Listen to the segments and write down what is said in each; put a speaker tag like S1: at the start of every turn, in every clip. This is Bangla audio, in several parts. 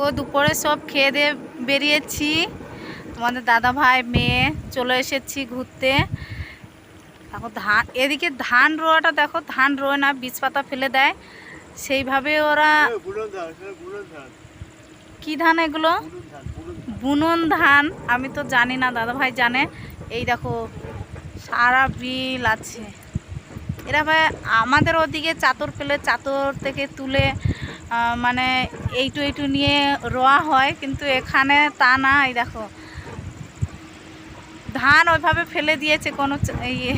S1: ও দুপুরে সব খেয়ে দিয়ে বেরিয়েছি। তোমাদের দাদা ভাই, মেয়ে চলে এসেছি ঘুরতে। দেখো ধান, এদিকে ধান রোয়াটা দেখো, ধান রোয় না, বীজ পাতা ফেলে দেয়। সেইভাবে ওরা কি ধান এগুলো? বুনন ধান। আমি তো জানি না, দাদা ভাই জানে। এই দেখো, সারা বিল আছে। এরা ভাই আমাদের ওদিকে চাদর ফেলে, চাদর থেকে তুলে মানে এইটু এইটু নিয়ে রোয়া হয়, কিন্তু এখানে তা না এই দেখো। ধান ওইভাবে ফেলে দিয়েছে কোনো ইয়ে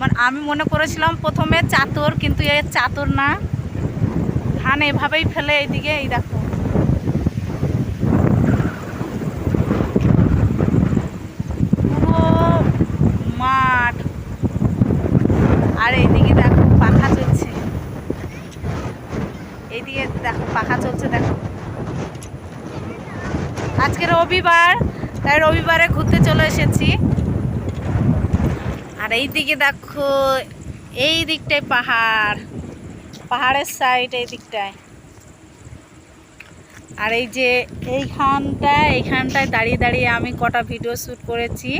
S1: মানে আমি মনে করেছিলাম প্রথমে চাতর, কিন্তু এ চাতর না। ধান এভাবেই ফেলে এইদিকে, এই দেখো পুরো মাঠ আর এইদিকে দেখো পাখা চলছে এইদিকে দেখো পাখা চলছে দেখো আজকে রবিবার, তাই রবিবারে ঘুরতে চলে এসেছি। আর এই দিকে দেখো, এই দিকটায় পাহাড়, পাহাড়ের সাইড এই দিকটায়। আর এই যে এইখানটায় এইখানটায় দাঁড়িয়ে দাঁড়িয়ে আমি কটা ভিডিও শ্যুট করেছি।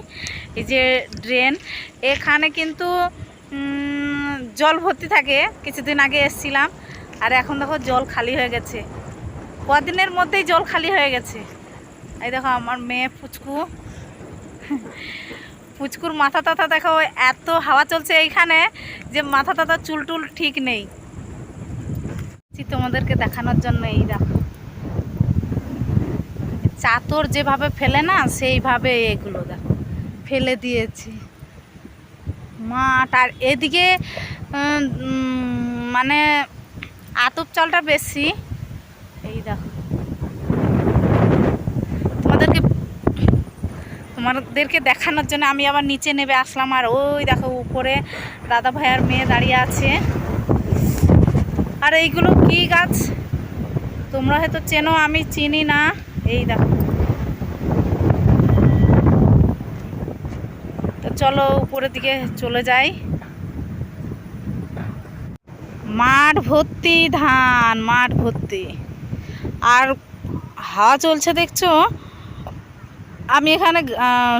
S1: এই যে ড্রেন এখানে কিন্তু জল ভর্তি থাকে, কিছুদিন আগে এসছিলাম। আর এখন দেখো জল খালি হয়ে গেছে। কদিনের মধ্যেই জল খালি হয়ে গেছে। এই দেখো আমার মেয়ে পুচকু। পুচকুর মাথা টাথা দেখো, এত হাওয়া চলছে এইখানে যে মাথা টাথা চুল টুল ঠিক নেই। তোমাদেরকে দেখানোর জন্য এই দেখো। চাতর যেভাবে ফেলে না, সেইভাবে এগুলো দেখো, ফেলে দিয়েছি। মাঠ, আর এদিকে মানে আতপ চালটা বেশি। এই দেখো তোমাদেরকে তোমাদেরকে দেখানোর জন্য আমি আবার নিচে নেবে আসলাম আর ওই দেখো উপরে দাদা ভাই আর মেয়ে দাঁড়িয়ে আছে। আর এইগুলো কি গাছ? তোমরা হয়তো চেনো, আমি চিনি না। এই দেখো। তো চলো উপরের দিকে চলে যাই। মাঠ ভর্তি ধান, মাঠ ভর্তি। আর হাওয়া চলছে দেখছ? আমি এখানে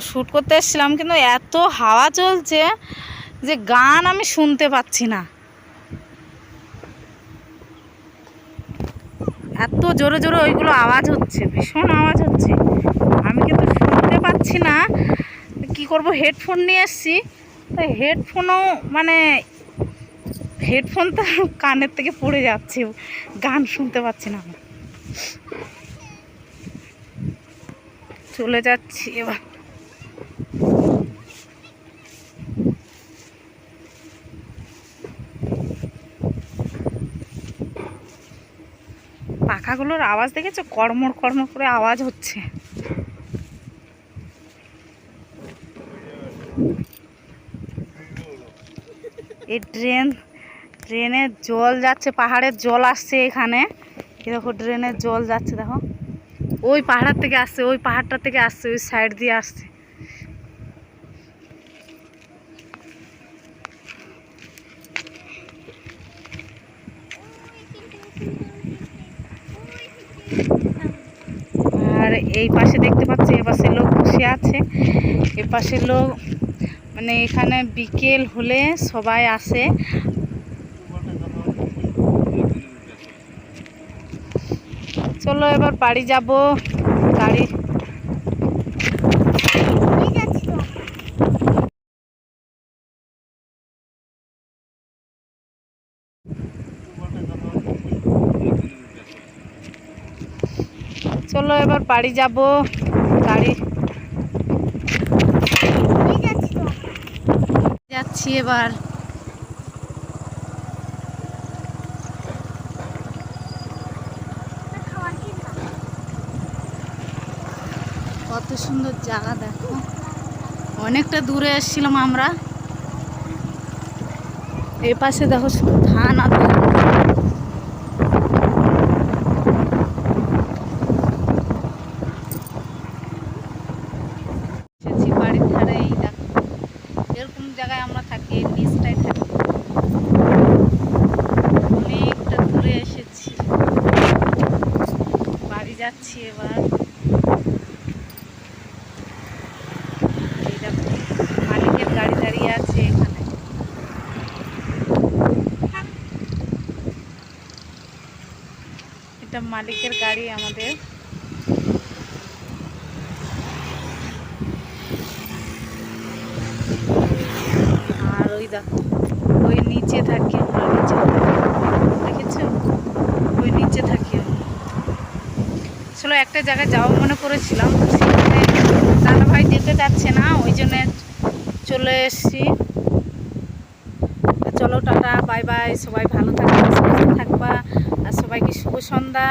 S1: শ্যুট করতে এসেছিলাম, কিন্তু এত হাওয়া চলছে যে গান আমি শুনতে পাচ্ছি না। এত জোরে জোরে ওইগুলো আওয়াজ হচ্ছে, ভীষণ আওয়াজ হচ্ছে। আমি কিন্তু শুনতে পাচ্ছি না, কি করব হেডফোন নিয়ে এসেছি। তো হেডফোনও মানে হেডফোন তো কানের থেকে পড়ে যাচ্ছে, গান শুনতে পাচ্ছি না আমি। চলে যাচ্ছি এবার। পাখাগুলোর আওয়াজ দেখেছ? কর্মর কর্ম করে আওয়াজ হচ্ছে। এই ড্রেন, ড্রেনের জল যাচ্ছে, পাহাড়ের জল আসছে এখানে। দেখো, ড্রেনের জল যাচ্ছে, দেখো। ওই পাহাড় থেকে আসছে, ওই পাহাড়টা থেকে আসছে, ওই সাইড দিয়ে আসছে। আর এই পাশে দেখতে পাচ্ছি, এ পাশে লোক বসে আছে। এ পাশে লোক মানে এখানে বিকেল হলে সবাই আসে। চলো এবার বাড়ি যাব। গাড়ি। চলো এবার বাড়ি যাব। গাড়ি। যাচ্ছি এবার। কত সুন্দর জায়গা দেখো। অনেকটা দূরে এসেছিলাম আমরা। এই পাশে দেখো শুধু ধান আর বাড়ির দেখো। এরকম জায়গায় আমরা থাকি, নিচটায় থাকি। অনেকটা দূরে এসেছি। বাড়ি যাচ্ছি এবার এই দেখো মালিকের গাড়ি দাঁড়িয়ে আছে এখানে এটা মালিকের গাড়ি আমাদের। আর ওই দেখো, ওই নিচে থাকি নিচে দেখেছ? ওই নিচে থাকি আসলে একটা জায়গায় যাওয়া মনে করেছিলাম সেখানে দাদা ভাই যেতে যাচ্ছে না, ওই জন্য চলে এসেছি। বাই বাই সবাই ভালো থাকবা সুস্থ থাকবা আর সবাইকে শুভ সন্ধ্যা।